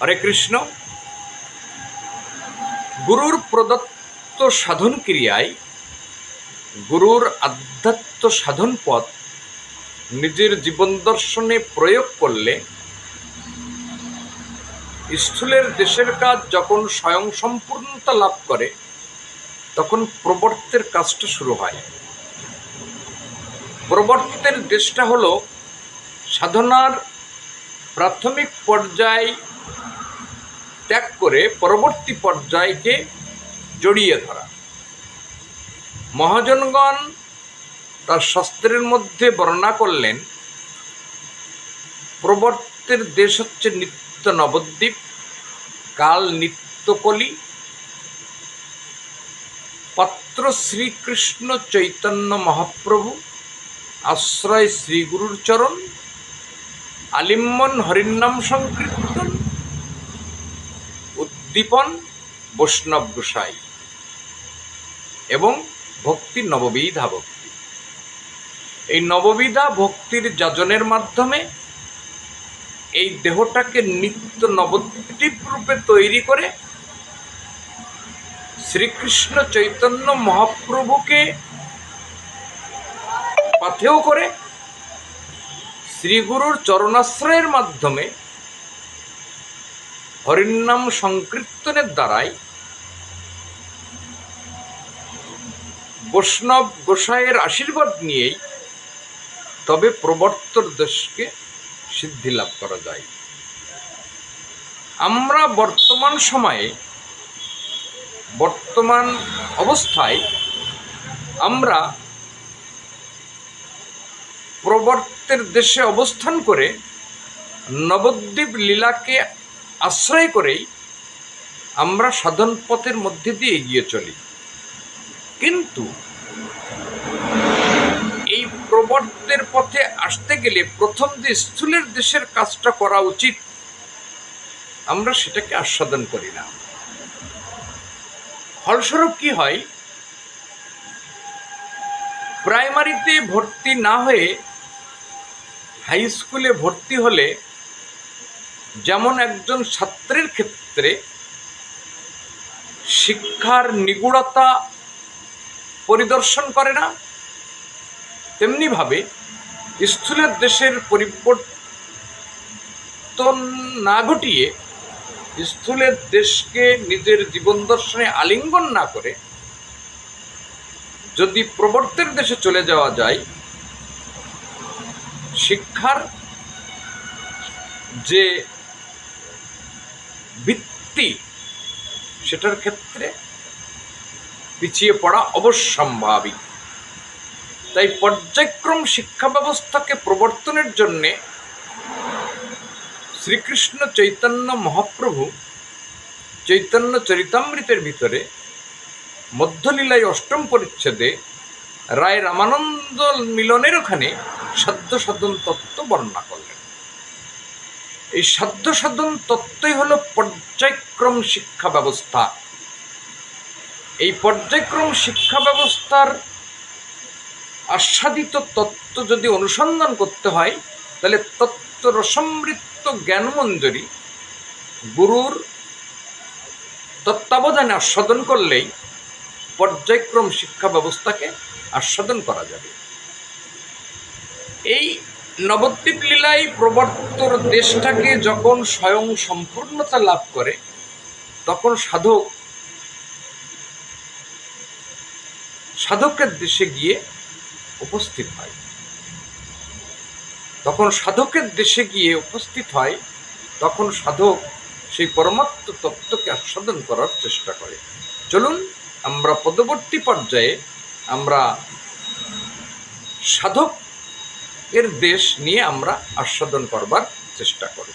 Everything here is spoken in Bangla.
হরে কৃষ্ণ। গুরুর প্রদত্ত সাধন ক্রিয়ায় গুরুর আধ্যাত্ম সাধন পথ নিজের জীবন দর্শনে প্রয়োগ করলে স্থূলের দেশের কাজ যখন স্বয়ং সম্পূর্ণতা লাভ করে, তখন প্রবর্তের কাজটা শুরু হয়। প্রবর্তের দেশটা হলো সাধনার প্রাথমিক পর্যায় ত্যাগ করে পরবর্তী পর্যায়কে জড়িয়ে ধরা। মহাজনগণ তার শাস্ত্রের মধ্যে বর্ণনা করলেন, প্রবর্তের দেশ হচ্ছে নিত্য নবদ্বীপ, কাল নিত্যকলি পাত্র শ্রীকৃষ্ণ চৈতন্য মহাপ্রভু, আশ্রয় শ্রীগুরুর চরণ, আলিম্বন হরিনাম সংকীর্তন উদ্দীপন, বৈষ্ণব গোসাই এবং ভক্তি নববিধা ভক্তি। এই নববিধা ভক্তির যাজনের মাধ্যমে এই দেহটাকে নিত্য নবদ্বীপ রূপে তৈরি করে শ্রীকৃষ্ণ চৈতন্য মহাপ্রভুকে পাথেয় করে শ্রীগুরুর চরণাশ্রয়ের মাধ্যমে হরিনাম সংকীর্তনের দ্বারাই বৈষ্ণব গোসাইয়ের আশীর্বাদ নিয়েই তবে প্রবর্তর দেশকে সিদ্ধি লাভ করা যায়। আমরা বর্তমান সময়ে বর্তমান অবস্থায় আমরা প্রবর্তের দেশে অবস্থান করে নবদ্বীপ লীলাকে আশ্রয় করেই আমরা সাধন পথের মধ্যে দিয়ে এগিয়ে চলি। কিন্তু এই প্রবর্তের পথে আসতে গেলে প্রথম যে স্থূলের দেশের কাজটা করা উচিত, আমরা সেটাকে আস্বাদন করি না। ফলস্বরূপ কি হয়? প্রাইমারিতে ভর্তি না হয়ে হাই স্কুলে ভর্তি হলে যেমন একজন ছাত্রের ক্ষেত্রে শিক্ষার নিগুড়তা পরিদর্শন করে না, তেমনিভাবে স্থূলের দেশের পরিবর্তন না ঘটিয়ে স্থূলের দেশকে নিজের জীবন দর্শনে আলিঙ্গন না করে যদি প্রবর্তের দেশে চলে যাওয়া যায়, শিক্ষার যে ভিত্তি সেটার ক্ষেত্রে পিছিয়ে পড়া অবশ্যম্ভাবী। তাই পর্যায়ক্রম শিক্ষা ব্যবস্থাকে প্রবর্তনের জন্যে শ্রীকৃষ্ণ চৈতন্য মহাপ্রভু চৈতন্য চরিতামৃতের ভিতরে মধ্যলীলায় অষ্টম পরিচ্ছেদে রায় রামানন্দ মিলনের ওখানে সাধ্য সাধন তত্ত্ব বর্ণনা করলেন। এই সাধ্য সাধন তত্ত্বই হলো পর্যায়ক্রম শিক্ষা ব্যবস্থা। এই পর্যায়ক্রম শিক্ষা ব্যবস্থার আস্বাদিত তত্ত্ব যদি অনুসন্ধান করতে হয়, তাহলে তত্ত্ব রসমৃদ্ধ জ্ঞানমঞ্জরি গুরুর তত্ত্বাবধানে আস্বাদন করলেই পর্যায়ক্রম শিক্ষা ব্যবস্থাকে আস্বাদন করা যাবে। এই নবদ্বীপ লীলায় প্রবর্তর দেশটাকে যখন স্বয়ং সম্পূর্ণতা লাভ করে, তখন সাধক সাধকের দেশে গিয়ে উপস্থিত হয়। তখন সাধকের দেশে গিয়ে উপস্থিত হয়, তখন সাধক সেই পরমাত্ম তত্ত্বকে আস্বাদন করার চেষ্টা করে। চলুন, আমরা পদবর্তী পর্যায়ে আমরা সাধক এর দেশ নিয়ে আমরা আস্বাদন করবার চেষ্টা করি।